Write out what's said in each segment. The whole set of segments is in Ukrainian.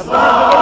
Islam.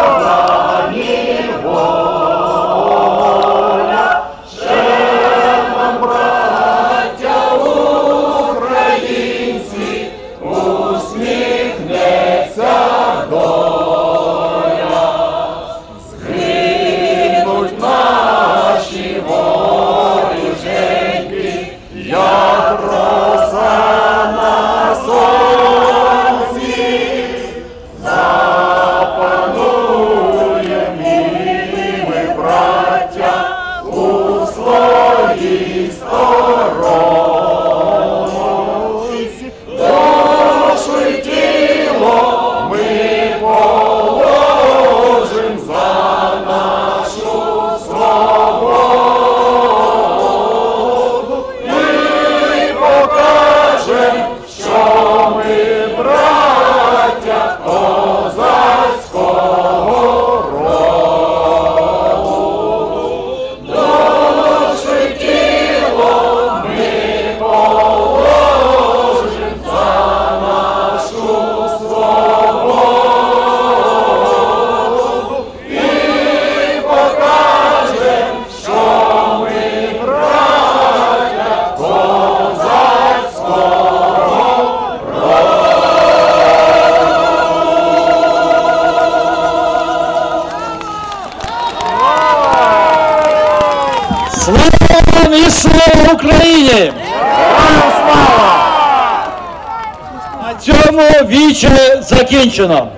Слава Ісу Україні! На цьому віче закінчено.